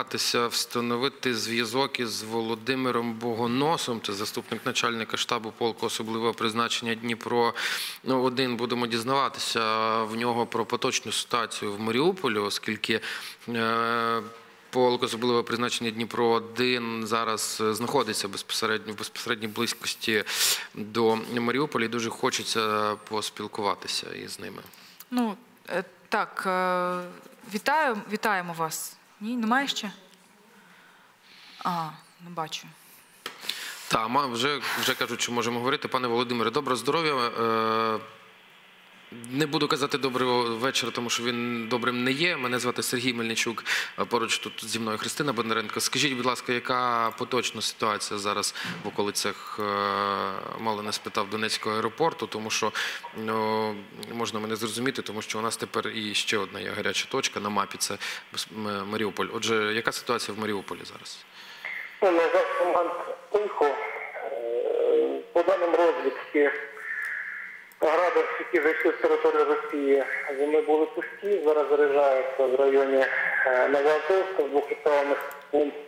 намагатися встановити зв'язок із Володимиром Богоносом, це заступник начальника штабу полку особливого призначення Дніпро. Ну, один будемо дізнаватися в нього про поточну ситуацію в Маріуполі, оскільки. Е, Полк особливого призначення Дніпро 1 зараз е, знаходиться безпосередньо в безпосередній близькості до Маріуполя. Дуже хочеться поспілкуватися із ними. Ну е, так, вітаю, вітаємо вас. Ні, немає ще? А, не бачу. Та вже, вже кажуть, що можемо говорити. Пане Володимире, доброго здоров'я. Не буду казати доброго вечора, тому що він добрим не є. Мене звати Сергій Мельничук. Поруч тут зі мною Христина Бондаренко. Скажіть, будь ласка, яка поточна ситуація зараз в околицях е, мало не спитав Донецького аеропорту, тому що ну, можна мене зрозуміти, тому що у нас тепер і ще одна є гаряча точка на мапі це Маріуполь. Отже, яка ситуація в Маріуполі зараз? На момент тихо. Е, По даним розвідки, гради, які зайшли з території Росії, вони були пусті, зараз заряджаються в районі е, Новоазовська, в двох населених пунктів.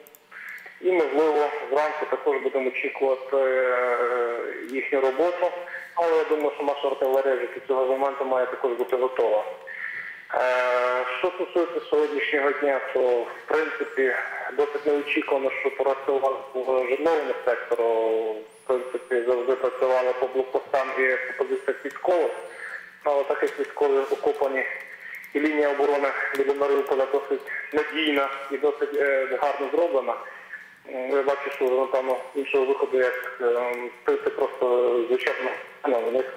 І, можливо, зранку також будемо очікувати е, їхню роботу. Але я думаю, що наша артилерія вже під цього моменту має також бути готова. Е, Що стосується сьогоднішнього дня, то в принципі досить неочікувано, що працював в житловому сектору. Принципі, завжди працювали по блокпостам і по позиціях військових. Але так як військові окупані і лінія оборони біля Маріуполя досить надійна і досить е, гарно зроблена. Я бачу, що напевно іншого виходу, як е, пити просто звичайно ну, них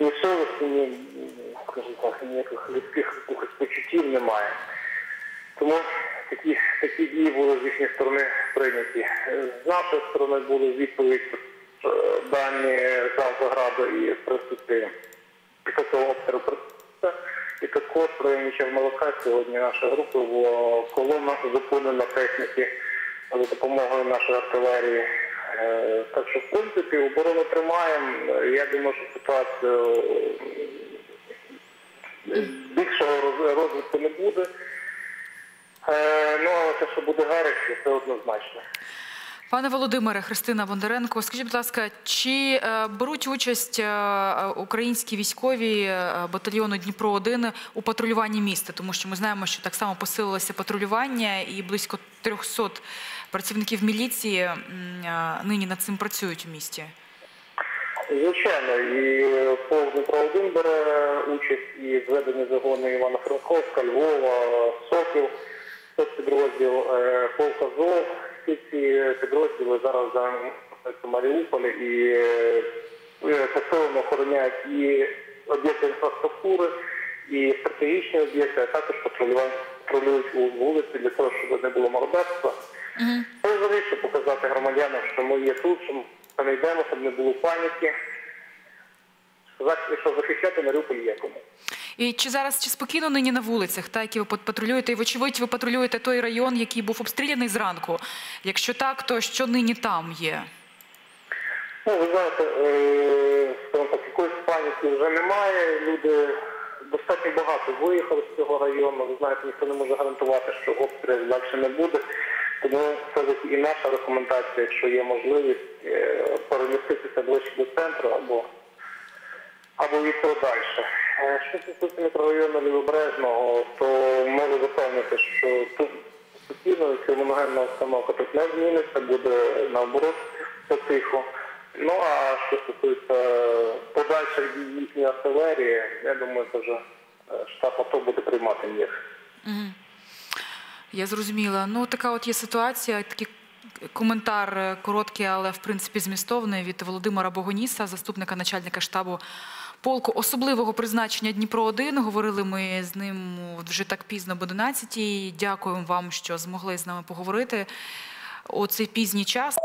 ні совісті, ні, скажімо так, ніяких людських почуттів немає. Тому такі, такі дії були з їхньої сторони прийняті. З нашої сторони були відповідь е, дані з Автограду і принципі після цього обстрілу. І також районі Чермалака сьогодні наша група була колона зупинена техніки за допомогою нашої артилерії. Е, Так що, в принципі, оборону тримаємо. Я думаю, що ситуацію е, більшого розвитку не буде. Е, Ну, але те, що буде гаряче, це однозначно. Пане Володимире, Христина Бондаренко, скажіть, будь ласка, чи е, беруть участь е, українські військові батальйону Дніпро 1 у патрулюванні міста? Тому що ми знаємо, що так само посилилося патрулювання, і близько 300 працівників міліції нині над цим працюють у місті. Звичайно, і полк Дніпро 1 бере участь і зведені загони Івано-Франковська, Львова, Сокіл, спецпідрозділ е, полк Азов. Всі ці підрозділи зараз знаходяться в Маріуполі і е, посилено охороняють і об'єкти інфраструктури, і стратегічні об'єкти, а також патрулюють у вулиці для того, щоб не було мародерства. Щоб показати громадянам, що ми є тут, що ми не йдемо, щоб не було паніки. Сказати, що захищати Маріуполь є кому. І чи зараз чи спокійно нині на вулицях, та які ви пат- патрулюєте? І вочевидь, ви патрулюєте той район, який був обстріляний зранку. Якщо так, то що нині там є? Ну, ви знаєте, е, якоїсь паніки вже немає. Люди достатньо багато виїхали з цього району. Ви знаєте, ніхто не може гарантувати, що обстріл далі не буде. Тому це і наша рекомендація, якщо є можливість, е, переміститися ближче до центру або, або від подальше. Е, Що стосується мікрорайону Лівобережного, то можу запевнити, що тут спокійно і криміногенна обстановка тут не зміниться, буде наоборот все тихо. Ну а що стосується подальшої дії їхньої артилерії, я думаю, це вже е, штаб АТО буде приймати мір. Я зрозуміла. Ну, така от є ситуація. Такий коментар е, короткий, але в принципі змістовний від Володимира Богоніса, заступника начальника штабу полку особливого призначення Дніпро 1 Говорили ми з ним вже так пізно об 11 Дякуємо вам, що змогли з нами поговорити у цей пізній час.